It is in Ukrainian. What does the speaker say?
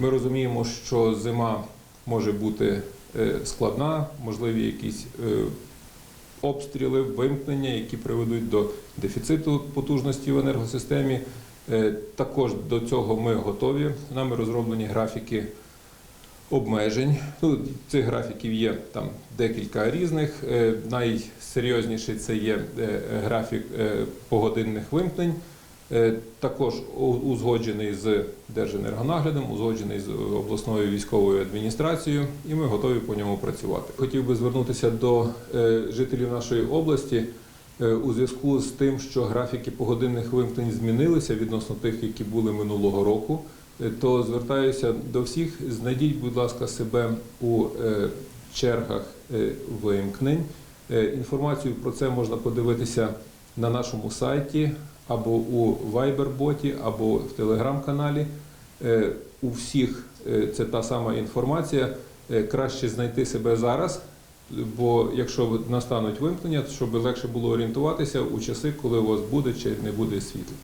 Ми розуміємо, що зима може бути е, складна, можливі якісь е, обстріли, вимкнення, які приведуть до дефіциту потужності в енергосистемі. Е, Також до цього ми готові. Нами розроблені графіки обмежень. Ну, цих графіків є там декілька різних. Найсерйозніший це є графік погодинних вимкнень. Е, Також узгоджений з Держенергонаглядом, узгоджений з обласною військовою адміністрацією, і ми готові по ньому працювати. Хотів би звернутися до е, жителів нашої області е, у зв'язку з тим, що графіки погодинних вимкнень змінилися відносно тих, які були минулого року. Е, То звертаюся до всіх. Знайдіть, будь ласка, себе у е, чергах е, вимкнень. Е, Інформацію про це можна подивитися на нашому сайті або у Viber-боті, або в телеграм-каналі. Е, У всіх е, це та сама інформація. Е, Краще знайти себе зараз, бо якщо настануть вимкнення, щоб легше було орієнтуватися у часи, коли у вас буде чи не буде світла.